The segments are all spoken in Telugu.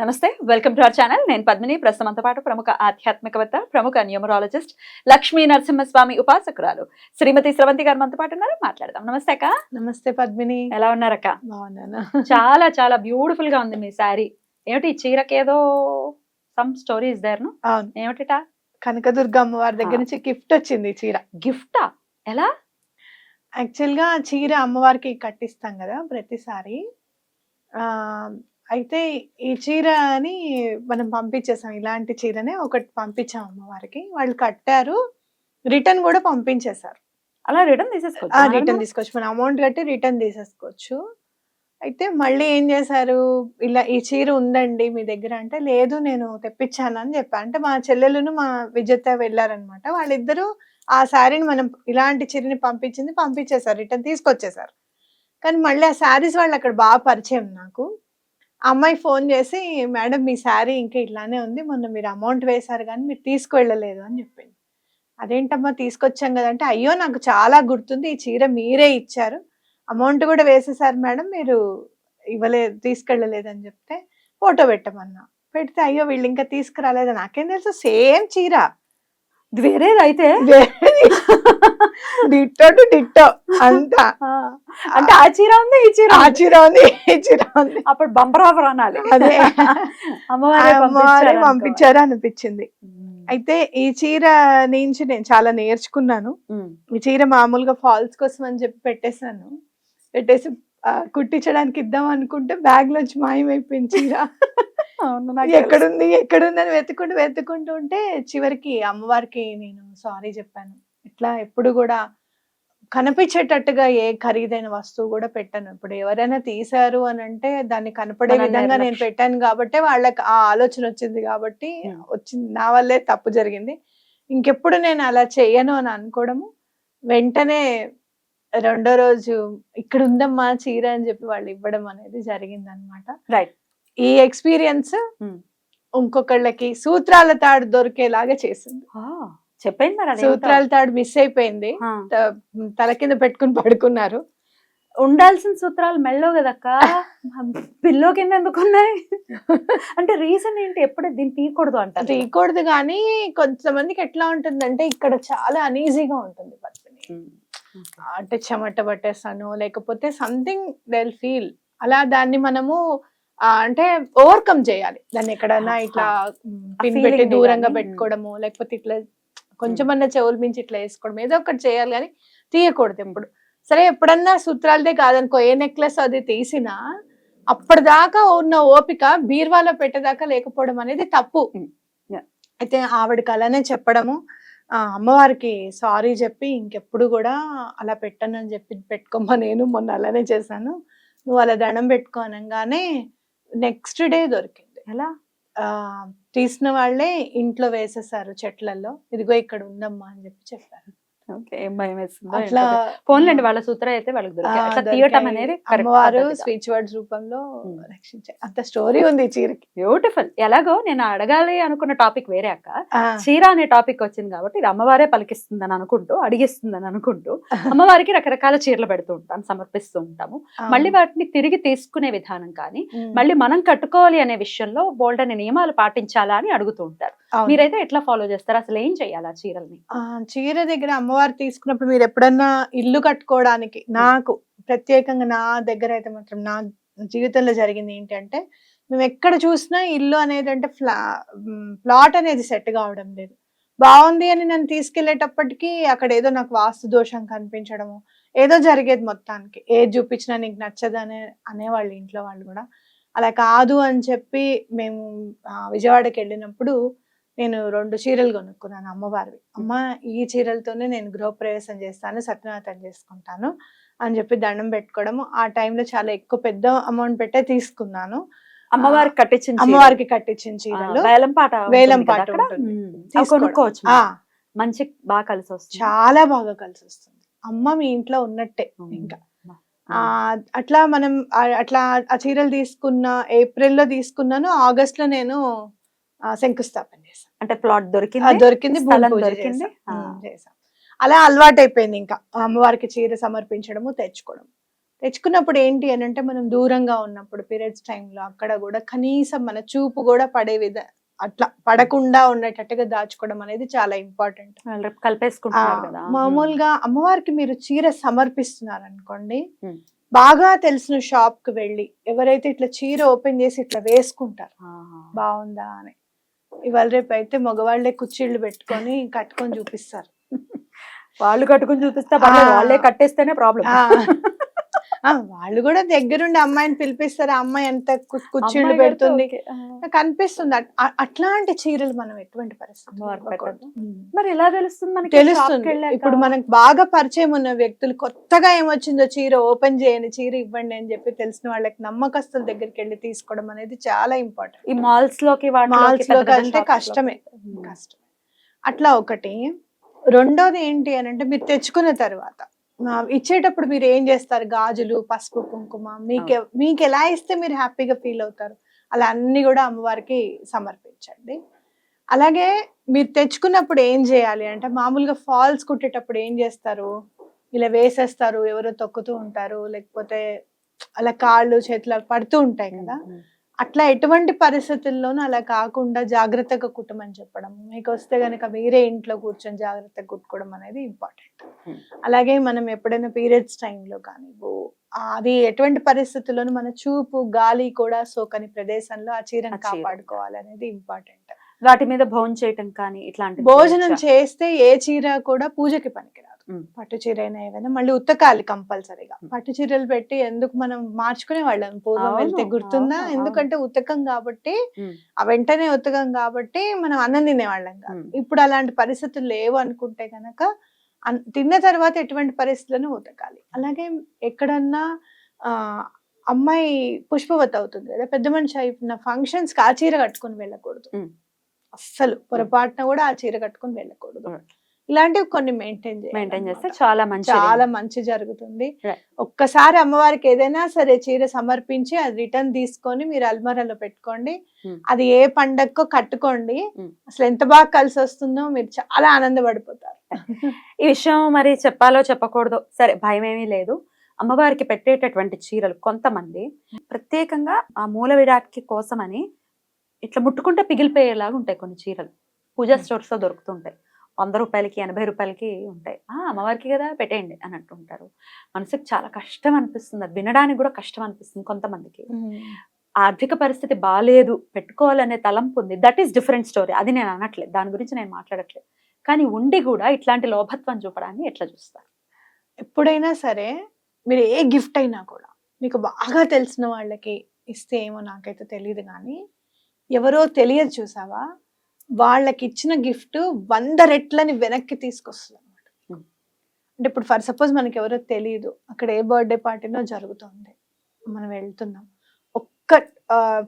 నమస్తే వెల్కమ్ టు అవర్ ఛానల్. నేను పద్మిని. ప్రస్తుతంతో పాటు ప్రముఖ ఆధ్యాత్మికవేత్త ప్రముఖ న్యూమరాలజిస్ట్ లక్ష్మీ నరసింహస్వామి ఉపాసకురాలు శ్రీమతి స్రవంతి గారు మనతో పాటు ఉన్నారు. మాట్లాడదాం. నమస్తే అక్క. నమస్తే పద్మిని. ఎలా ఉన్నారక్క? బాగున్నాను. చాలా చాలా బ్యూటిఫుల్గా ఉంది మీ శారీ. ఏమిటి ఈ చీరకేదో సమ్ స్టోరీస్ దేర్ అవును. ఏమిటిట? కనకదుర్గ అమ్మవారి దగ్గర. నుంచి గిఫ్ట్ వచ్చింది చీర. గిఫ్టా? ఎలా? యాక్చువల్గా చీర అమ్మవారికి కట్టిస్తాం కదా ప్రతిసారి. అయితే ఈ చీరని మనం పంపించేసాం. ఇలాంటి చీరనే ఒకటి పంపించాం అమ్మవారికి. వాళ్ళు కట్టారు. రిటర్న్ కూడా పంపించేశారు. అలా రిటర్న్ తీసేసుకోవచ్చు? రిటర్న్ తీసుకోవచ్చు. మన అమౌంట్ కట్టి రిటర్న్ తీసేసుకోవచ్చు. అయితే మళ్ళీ ఏం చేశారు? ఇలా ఈ చీర ఉందండి మీ దగ్గర అంటే లేదు నేను తెప్పించాను అని చెప్పా. అంటే మా చెల్లెలును మా విజేత వెళ్ళారనమాట. వాళ్ళిద్దరూ ఆ శారీని మనం ఇలాంటి చీరని పంపించింది పంపించేశారు. రిటర్న్ తీసుకొచ్చేసారు కానీ మళ్ళీ ఆ శారీస్ వాళ్ళు అక్కడ బాగా పరిచయం నాకు. అమ్మాయి ఫోన్ చేసి మేడం మీ శారీ ఇంకా ఇట్లానే ఉంది. మొన్న మీరు అమౌంట్ వేశారు కానీ మీరు తీసుకువెళ్ళలేదు అని చెప్పింది. అదేంటమ్మా తీసుకొచ్చాం కదంటే అయ్యో నాకు చాలా గుర్తుంది. ఈ చీర మీరే ఇచ్చారు. అమౌంట్ కూడా వేసేసారు మేడం. మీరు ఇవ్వలేదు తీసుకెళ్ళలేదు అని చెప్తే ఫోటో పెట్టమన్నా. పెడితే అయ్యో వీళ్ళు ఇంకా తీసుకురాలేదు? నాకేం తెలుసు. సేమ్ చీర. ఇది వేరేది. అయితే డిట్టో టు డిట్టో అంతా. ఆ, అంటే ఆ చీర ఉంది ఈ చీర ఆ. చీర ఉంది ఈ చీర ఉంది. అప్పుడు బంపర్ ఆఫర్ అనాలి. అదే. అమ్మవారే పంపించారు అనిపించింది. అయితే ఈ చీర నుంచి నేను చాలా నేర్చుకున్నాను. ఈ చీర మామూలుగా ఫాల్స్ కోసం అని చెప్పి పెట్టేశాను. పెట్టేసి కుట్టించడానికి ఇద్దాం అనుకుంటే బ్యాగ్ లోంచి మాయమైపోయింది చీర. ఎక్కడుంది ఎక్కడుంది అని వెతుకుంటూ వెతుకుంటూ ఉంటే చివరికి అమ్మవారికి నేను సారీ చెప్పాను. ఇట్లా ఎప్పుడు కూడా కనిపించేటట్టుగా ఏ ఖరీదైన వస్తువు కూడా పెట్టాను. ఇప్పుడు ఎవరైనా తీశారు అని అంటే దాన్ని కనపడే విధంగా నేను. పెట్టాను కాబట్టి వాళ్ళకి ఆ ఆలోచన వచ్చింది కాబట్టి. వచ్చింది. నా వల్లే తప్పు జరిగింది. ఇంకెప్పుడు నేను అలా చెయ్యను అని అనుకోవడము. వెంటనే రెండో రోజు ఇక్కడ ఉందమ్మా చీర అని చెప్పి వాళ్ళు ఇవ్వడం అనేది జరిగింది అనమాట Right. ఈ ఎక్స్పీరియన్స్ Hmm. ఇంకొకళ్ళకి సూత్రాల తాడు దొరికేలాగా చేసింది. చెప్పండి మరి. సూత్రాల తాడు మిస్ అయిపోయింది. తల కింద పెట్టుకుని పడుకున్నారు. ఉండాల్సిన సూత్రాలు మెల్లో కదక్క? పిల్లో కింద ఎందుకు ఉన్నాయి? అంటే రీజన్ ఏంటి? ఎప్పుడు దీన్ని తీయకూడదు అంటారు. తీయకూడదు కానీ కొంతమందికి ఎట్లా ఉంటుందంటే ఇక్కడ చాలా అనీజీగా ఉంటుంది పర్సన్ ఉమ్. అంటే చెమట పట్టేస్తాను లేకపోతే సంథింగ్ దెల్ ఫీల్ అలా దాన్ని మనము అంటే ఓవర్కమ్ చేయాలి దాన్ని ఎక్కడన్నా. ఇట్లా పిన్ పెట్టి దూరంగా గానీ, పెట్టుకోవడము లేకపోతే ఇట్లా కొంచెం అన్న చెవులు మించి ఇట్లా వేసుకోవడం ఏదో ఒకటి చేయాలి కానీ తీయకూడదు ఎప్పుడు సరే ఎప్పుడన్నా సూత్రాలదే కాదనుకో ఏ నెక్లెస్ అది తీసినా అప్పటిదాకా ఉన్న ఓపిక బీర్వాలో పెట్టేదాకా లేకపోవడం అనేది తప్పు Mm. Yeah. అయితే ఆవిడకి అలానే చెప్పడము ఆ, అమ్మవారికి సారీ చెప్పి ఇంకెప్పుడు కూడా అలా పెట్టను అని చెప్పి పెట్టుకోమా నేను మొన్న అలానే చేశాను నువ్వు అలా దండం పెట్టుకో అనగానే నెక్స్ట్ డే దొరికింది. ఎలా? ఆ తీసిన వాళ్ళే ఇంట్లో వేసేసారు చెట్లలో ఇదిగో ఇక్కడ ఉందమ్మా అని చెప్పి చెప్పారు. అట్లా ఫోన్లేండి వాళ్ళ సూత్రం అయితే వాళ్ళకి. తీయటం అనేది అమ్మవారు స్పీచ్ వర్డ్స్ రూపంలో. రక్షించారు అంత స్టోరీ ఉంది చీరకి బ్యూటిఫుల్ ఎలాగో నేను అడగాలి అనుకున్న టాపిక్ వేరే అక్క చీర అనే టాపిక్ వచ్చింది కాబట్టి ఇది అమ్మవారే పలికిస్తుందని అనుకుంటూ అడిగిస్తుందని అనుకుంటూ అమ్మవారికి రకరకాల చీరలు పెడుతూ ఉంటాం సమర్పిస్తూ ఉంటాము. మళ్ళీ వాటిని తిరిగి తీసుకునే విధానం కానీ. మళ్ళీ మనం కట్టుకోవాలి అనే విషయంలో బోల్డ్ అనే నియమాలు పాటించాలా అని అడుగుతూ ఉంటారు. మీరైతే ఎట్లా ఫాలో చేస్తారు? అసలు ఏం చేయాలి ఆ చీరల్ని? చీర దగ్గర అమ్మవారు తీసుకున్నప్పుడు మీరు ఎప్పుడన్నా ఇల్లు కట్టుకోవడానికి నాకు ప్రత్యేకంగా నా దగ్గర అయితే మాత్రం నా జీవితంలో జరిగింది ఏంటంటే మేము ఎక్కడ చూసినా ఇల్లు అనేది అంటే ఫ్లా ప్లాట్ అనేది సెట్ కావడం లేదు. బాగుంది అని నన్ను తీసుకెళ్ళేటప్పటికి అక్కడ ఏదో నాకు వాస్తు దోషం కనిపించడము ఏదో జరిగేది మొత్తానికి. ఏది చూపించినా నీకు నచ్చదు అనే అనేవాళ్ళు ఇంట్లో వాళ్ళు కూడా. అలా కాదు అని చెప్పి మేము విజయవాడకి వెళ్ళినప్పుడు నేను రెండు చీరలు కొనుక్కున్నాను అమ్మవారివి. అమ్మ ఈ చీరలతోనే నేను గృహప్రవేశం చేస్తాను సత్యనారాయణ చేసుకుంటాను అని చెప్పి దండం పెట్టుకోవడము. ఆ టైంలో చాలా ఎక్కువ పెద్ద అమౌంట్ పెట్టే తీసుకున్నాను. అమ్మవారికి కట్టించిన. అమ్మవారికి కట్టించిన చీరలు. వేలం పాట వేలం. కొనుక్కోవచ్చు. మంచి బాగా కలిసి వస్తుంది. చాలా బాగా కలిసి వస్తుంది. అమ్మ మీ ఇంట్లో ఉన్నట్టే. ఇంకా. ఆ అట్లా మనం అట్లా ఆ చీరలు తీసుకున్న ఏప్రిల్లో తీసుకున్నాను ఆగస్ట్లో నేను శంకుస్థాపన చేశాను. అంటే ప్లాట్ దొరికింది దొరికింది దొరికింది? చేశాం. అలా అలవాటు అయిపోయింది ఇంకా అమ్మవారికి చీర సమర్పించడము తెచ్చుకోవడం తెచ్చుకున్నప్పుడు ఏంటి అని అంటే మనం దూరంగా ఉన్నప్పుడు పీరియడ్స్ టైంలో అక్కడ కూడా కనీసం మన చూపు కూడా పడే విధ అట్లా పడకుండా ఉండేటట్టుగా దాచుకోవడం అనేది చాలా ఇంపార్టెంట్ కలిపేసుకుంటున్నారు కదా. మామూలుగా అమ్మవారికి మీరు చీర సమర్పిస్తున్నారు అనుకోండి ఉమ్. బాగా తెలిసిన షాప్కి వెళ్ళి ఎవరైతే ఇట్లా చీర ఓపెన్ చేసి ఇట్లా వేసుకుంటారు. బాగుందా అని. ఇవాళ రేపు అయితే మగవాళ్ళే కుర్చీళ్ళు పెట్టుకొని కట్టుకొని చూపిస్తారు. వాళ్ళు కట్టుకుని చూపిస్తే. వాళ్ళే కట్టేస్తేనే ప్రాబ్లం వాళ్ళు కూడా దగ్గరుండి అమ్మాయిని పిలిపిస్తారు. అమ్మాయి ఎంత కు- కుర్చీళ్ళు పెడుతుంది. నాకు అనిపిస్తుంది. అట్- అట్లాంటి చీరలు మనం ఎటువంటి పరిస్థితి. మరి ఎలా తెలుస్తుంది మనకి తెలుస్తుంది? ఇప్పుడు మనకు బాగా పరిచయం ఉన్న వ్యక్తులు కొత్తగా ఏమొచ్చిందో చీర ఓపెన్ చేయని చీర ఇవ్వండి అని చెప్పి తెలిసిన వాళ్ళకి నమ్మకస్తుల దగ్గరికి వెళ్ళి తీసుకోవడం అనేది చాలా ఇంపార్టెంట్. ఈ మాల్స్లోకి మాల్స్లోకి shops కష్టమే. కష్టమే. అట్లా ఒకటి. రెండోది ఏంటి అని అంటే మీరు తెచ్చుకున్న తర్వాత ఇచ్చేటప్పుడు మీరు ఏం చేస్తారు? గాజులు పసుపు కుంకుమ మీకు మీకు ఎలా ఇస్తే మీరు హ్యాపీగా ఫీల్ అవుతారు? అలా అన్ని కూడా అమ్మవారికి సమర్పించండి. అలాగే మీరు తెచ్చుకున్నప్పుడు ఏం చేయాలి అంటే మామూలుగా ఫాల్స్ కుట్టేటప్పుడు ఏం చేస్తారు? ఇలా వేసేస్తారు ఎవరో తొక్కుతూ ఉంటారు లేకపోతే అలా కాళ్ళు చేతులు పడుతూ ఉంటాయి కదా. అట్లా ఎటువంటి పరిస్థితుల్లోనూ అలా కాకుండా జాగ్రత్తగా కుట్టమని చెప్పడం మీకు వస్తే గనక వేరే ఇంట్లో కూర్చొని జాగ్రత్తగా కుట్టుకోవడం అనేది ఇంపార్టెంట్. అలాగే మనం ఎప్పుడైనా పీరియడ్స్ టైంలో కానీ అది ఎటువంటి పరిస్థితుల్లోనూ మన చూపు గాలి కూడా సోకని ప్రదేశంలో ఆ చీరను. కాపాడుకోవాలి అనేది ఇంపార్టెంట్ వాటి మీద భోజనం చేయటం కానీ ఇట్లాంటి భోజనం చేస్తే ఏ చీర కూడా పూజకి పనికిరాదు. పట్టు చీర అయినా ఏవైనా మళ్ళీ ఉతకాలి కంపల్సరీగా. పట్టు చీరలు పెట్టి ఎందుకు మనం మార్చుకునే వాళ్ళం పూర్వం వెళ్తే గుర్తుందా ఎందుకంటే ఉతకం కాబట్టి. ఆ వెంటనే ఉతకం కాబట్టి మనం అన్నం తినేవాళ్ళం కాదు. ఇప్పుడు అలాంటి పరిస్థితులు లేవు అనుకుంటే అన్- తిన్న తర్వాత ఎటువంటి పరిస్థితులను ఉతకాలి అలాగే ఎక్కడన్నా ఆ అమ్మాయి పుష్పవతి అవుతుంది కదా పెద్ద మనిషి అయిన ఫంక్షన్స్కి ఆ చీర కట్టుకొని వెళ్ళకూడదు. అస్సలు పొరపాటున కూడా ఆ చీర కట్టుకొని వెళ్ళకూడదు. ఇలాంటివి కొన్ని మెయింటైన్ మెయింటైన్ చేస్తే చాలా మంచి చాలా మంచి జరుగుతుంది. ఒక్కసారి అమ్మవారికి ఏదైనా సరే చీర సమర్పించి అది రిటర్న్ తీసుకొని మీరు అల్మారాలో పెట్టుకోండి. Hmm. అది ఏ పండక్కో కట్టుకోండి. Hmm. అసలు ఎంత బాగా కలిసి వస్తుందో మీరు చాలా ఆనందపడిపోతారు. ఈ విషయం మరి చెప్పాలో చెప్పకూడదో సరే భయం ఏమీ లేదు. అమ్మవారికి పెట్టేటటువంటి చీరలు కొంతమంది. ప్రత్యేకంగా ఆ మూల విరాట్కి కోసమని ఇట్లా ముట్టుకుంటే పిగిలిపోయేలాగా ఉంటాయి కొన్ని చీరలు. పూజా స్టోర్స్లో దొరుకుతుంటాయి. వంద రూపాయలకి ఎనభై రూపాయలకి ఉంటాయి. ఆ అమ్మవారికి కదా పెట్టేయండి అని అంటుంటారు మనసుకు చాలా కష్టం అనిపిస్తుంది. అది వినడానికి కూడా కష్టం అనిపిస్తుంది కొంతమందికి. ఆర్థిక పరిస్థితి బాగాలేదు పెట్టుకోవాలనే తలంపు ఉంది దట్ ఈస్ డిఫరెంట్ స్టోరీ అది నేను అనట్లేదు. దాని గురించి నేను మాట్లాడట్లేదు. కానీ ఉండి కూడా ఇట్లాంటి లోభత్వం చూపడాన్ని ఎట్లా చూస్తారు? ఎప్పుడైనా సరే మీరు ఏ గిఫ్ట్ అయినా కూడా మీకు బాగా తెలిసిన వాళ్ళకి ఇస్తే ఏమో నాకైతే తెలియదు కానీ ఎవరో తెలియదు చూసావా? వాళ్ళకి ఇచ్చిన గిఫ్ట్ వంద రెట్లని వెనక్కి తీసుకొస్తుంది అనమాట Hmm. అంటే ఇప్పుడు ఫర్ సపోజ్ మనకి ఎవరో తెలియదు అక్కడ ఏ బర్త్డే పార్టీనో జరుగుతుంది మనం వెళ్తున్నాం ఒక్క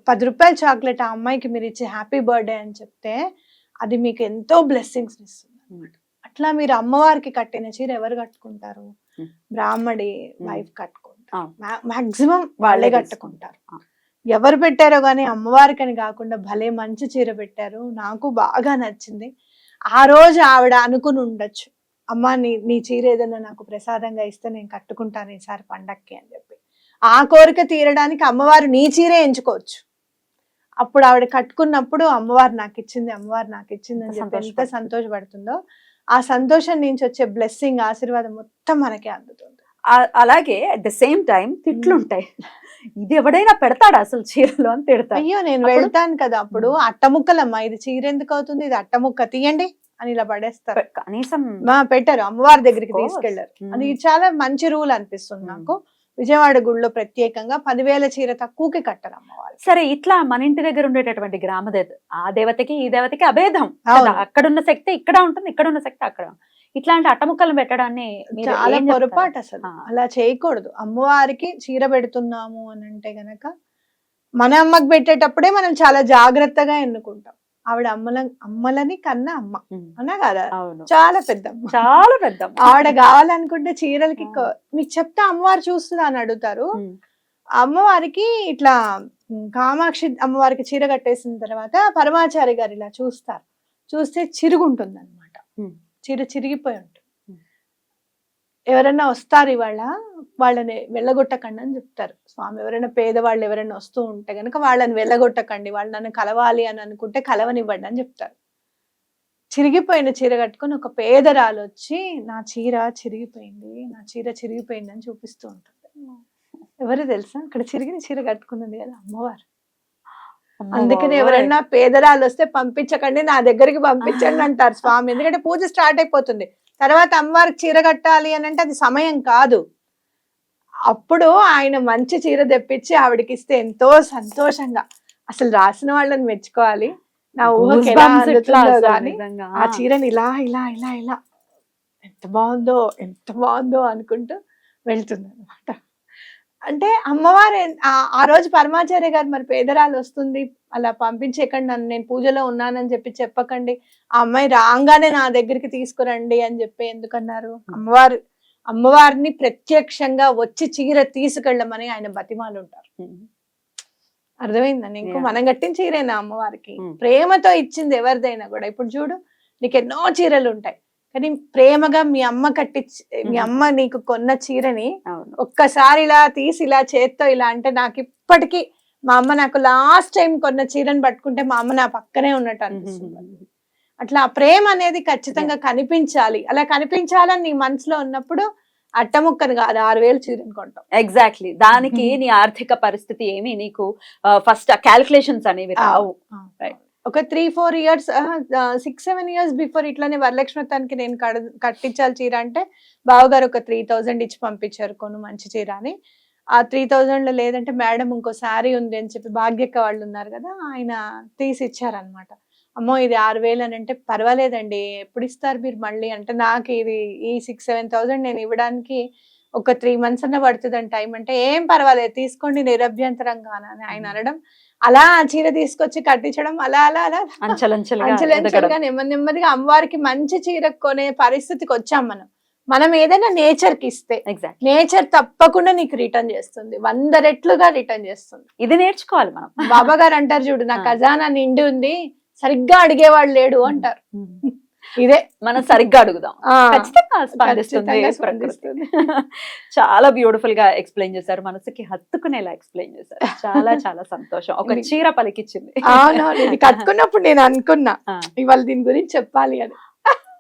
పది రూపాయల చాక్లెట్ ఆ అమ్మాయికి మీరు ఇచ్చే హ్యాపీ బర్త్డే అని చెప్తే అది మీకు ఎంతో బ్లెస్సింగ్స్ ఇస్తుంది Hmm. అట్లా మీరు అమ్మవారికి కట్టిన చీర ఎవరు కట్టుకుంటారు Hmm. బ్రాహ్మడి. వైఫ్ కట్టుకుంటారు. మాక్సిమం వాళ్ళే. కట్టుకుంటారు. ఎవరు పెట్టారో కానీ అమ్మవారికి అని కాకుండా భలే మంచి చీర పెట్టారు. నాకు బాగా నచ్చింది. ఆ రోజు ఆవిడ అనుకుని ఉండొచ్చు. అమ్మా నీ నీ చీర ఏదైనా నాకు ప్రసాదంగా ఇస్తే నేను కట్టుకుంటాను ఈసారి పండక్కి అని చెప్పి. ఆ కోరిక తీరడానికి అమ్మవారు నీ చీరే ఎంచుకోవచ్చు. అప్పుడు ఆవిడ కట్టుకున్నప్పుడు అమ్మవారు నాకు ఇచ్చింది అమ్మవారు నాకు ఇచ్చింది అని చెప్పి ఎంత సంతోషపడుతుంది. ఆ సంతోషం నుంచి వచ్చే బ్లెస్సింగ్ ఆశీర్వాదం మొత్తం మనకే అందుతుంది. అలాగే అట్ ద సేమ్ టైం తిట్లు ఉంటాయి. ఇది ఎవడైనా పెడతాడా అసలు చీరలో అని తిడతారు అయ్యో నేను వెళ్తాను కదా అప్పుడు. అట్టముక్కలమ్మా ఇది చీర ఎందుకు అవుతుంది? ఇది అట్టముక్క తీయండి అని ఇలా పడేస్తారు. కనీసం పెట్టారు అమ్మవారి దగ్గరికి. తీసుకెళ్ళారు. అది చాలా మంచి రూల్ అనిపిస్తుంది. నాకు. విజయవాడ గుడిలో ప్రత్యేకంగా పదివేల చీర తక్కువకి కట్టారు అమ్మవారు. సరే ఇట్లా మన ఇంటి దగ్గర ఉండేటటువంటి గ్రామ దేవత ఆ దేవతకి ఈ దేవతకి అభేదం అక్కడ ఉన్న శక్తి ఇక్కడ ఉంటుంది ఇక్కడ ఉన్న శక్తి అక్కడ ఉంటుంది. ఇట్లాంటి అట్టముక్కలు పెట్టడాన్ని చాలా? పొరపాటు అసలు. అలా చేయకూడదు అమ్మవారికి చీర పెడుతున్నాము అని అంటే గనక మన అమ్మకి పెట్టేటప్పుడే మనం చాలా జాగ్రత్తగా ఎన్నుకుంటాం ఆవిడ అమ్మల అమ్మలని కన్నా అమ్మ. అవునా కదా చాలా పెద్ద చాలా పెద్ద. ఆవిడ కావాలనుకుంటే చీరలకి మీకు చెప్తే అమ్మవారు చూస్తుందా అని అడుగుతారు. అమ్మవారికి ఇట్లా కామాక్షి అమ్మవారికి చీర కట్టేసిన తర్వాత పరమాచారి గారు ఇలా చూస్తారు చూస్తే చిరుగుంటుంది అనమాట. చీర చిరిగిపోయి ఉంటుంది. ఎవరైనా వస్తారు ఇవాళ వాళ్ళని వెళ్ళగొట్టకండి అని చెప్తారు. స్వామి ఎవరైనా పేదవాళ్ళు ఎవరైనా వస్తూ ఉంటే కనుక వాళ్ళని వెళ్ళగొట్టకండి వాళ్ళు నన్ను కలవాలి అని అనుకుంటే కలవనివ్వండి అని చెప్తారు. చిరిగిపోయిన చీర కట్టుకొని ఒక పేదరాలు వచ్చి నా చీర చిరిగిపోయింది నా చీర చిరిగిపోయింది అని చూపిస్తూ ఉంటుంది. ఎవరు తెలుసా? అక్కడ చిరిగిన చీర కట్టుకున్నది కదా అమ్మవారు. అమ్మ అందుకని. ఎవరైనా పేదరాలు వస్తే పంపించకండి నా దగ్గరికి పంపించండి అంటారు స్వామి. ఎందుకంటే పూజ స్టార్ట్ అయిపోతుంది. తర్వాత అమ్మవారికి చీర కట్టాలి అని అంటే అది సమయం కాదు. అప్పుడు ఆయన మంచి చీర తెప్పించి ఆవిడకి ఇస్తే ఎంతో సంతోషంగా. అసలు రాసిన వాళ్ళని మెచ్చుకోవాలి. నా ఊహకి ఎలా అందుతుందో. ఆ చీరని ఇలా ఇలా ఇలా ఇలా. ఎంత బాగుందో ఎంత బాగుందో అనుకుంటూ వెళ్తుంది అనమాట అంటే అమ్మవారు ఆ- రోజు పరమాచార్య గారు మరి పేదరాలు వస్తుంది అలా పంపించేకండి నన్ను నేను పూజలో ఉన్నానని చెప్పి చెప్పకండి ఆ అమ్మాయి రాగానే నా దగ్గరికి తీసుకురండి అని చెప్పి ఎందుకన్నారు? అమ్మవారు అమ్మవారిని ప్రత్యక్షంగా వచ్చి చీర తీసుకెళ్ళమని ఆయన బతిమాలు ఉంటారు. అర్థమైందండి ఇంకో. మనం కట్టిన చీరేనా అమ్మవారికి. ప్రేమతో ఇచ్చింది ఎవరిదైనా కూడా. ఇప్పుడు చూడు నీకు ఎన్నో చీరలు ఉంటాయి కానీ ప్రేమగా మీ అమ్మ కట్టించి మీ. అమ్మ నీకు కొన్న చీరని ఒక్కసారి ఇలా తీసి ఇలా చేత్తో ఇలా అంటే నాకు ఇప్పటికీ మా అమ్మ నాకు లాస్ట్ టైం కొన్న చీరని పట్టుకుంటే మా అమ్మ నా పక్కనే ఉన్నట్టు అనిపిస్తుంది. అట్లా ఆ ప్రేమ అనేది ఖచ్చితంగా కనిపించాలి. అలా కనిపించాలని నీ మనసులో ఉన్నప్పుడు అట్టముక్కను కాదు ఆరు వేలు చీరని కొంటాం ఎగ్జాక్ట్లీ దానికి నీ ఆర్థిక పరిస్థితి ఏమి నీకు ఫస్ట్ క్యాల్కులేషన్స్ అనేవి రావు. Right. ఒక three four years six seven years before ఇట్లానే వరలక్ష్మి వ్రతానికి నేను కట్టించాలి చీర అంటే బావగారు ఒక త్రీ థౌజండ్ ఇచ్చి పంపించారు కొను మంచి చీర అని. ఆ త్రీ థౌజండ్లో లేదంటే మేడం ఇంకో శారీ ఉంది అని చెప్పి భాగ్యక్క వాళ్ళు ఉన్నారు కదా ఆయన తీసి ఇచ్చారనమాట అమ్మో ఇది ఆరు వేలు అని అంటే పర్వాలేదండి ఎప్పుడు ఇస్తారు మీరు మళ్ళీ? అంటే నాకు ఇది ఈ సిక్స్ సెవెన్ థౌజండ్ నేను ఇవ్వడానికి ఒక త్రీ మంత్స్ అన్న పడుతుందని టైం అంటే ఏం పర్వాలేదు తీసుకోండి నిరభ్యంతరంగా అని ఆయన అనడం అలా ఆ చీర తీసుకొచ్చి కట్టించడం అలా అలా అలా. అంచెలంచెలుగా నెమ్మది నెమ్మదిగా అమ్మవారికి మంచి చీర కొనే పరిస్థితికి వచ్చాం మనం. మనం ఏదైనా నేచర్కి ఇస్తే ఎగ్జాక్ట్ నేచర్ తప్పకుండా నీకు రిటర్న్ చేస్తుంది. వంద రెట్లుగా రిటర్న్ చేస్తుంది. ఇది నేర్చుకోవాలి మనం. బాబా గారు అంటారు చూడు నా. ఖజానా నిండి ఉంది సరిగ్గా అడిగేవాడు లేడు అంటారు. ఇదే మనం సరిగ్గా అడుగుదాం. ఖచ్చితంగా స్పందిస్తుంది. చాలా బ్యూటిఫుల్గా ఎక్స్ప్లెయిన్ చేశారు. మనసుకి హత్తుకునేలా ఎక్స్ప్లెయిన్ చేశారు. చాలా చాలా సంతోషం. ఒక చీర పలికిచ్చింది. కట్టుకున్నప్పుడు నేను అనుకున్నా. ఇవాళ దీని గురించి చెప్పాలి అని.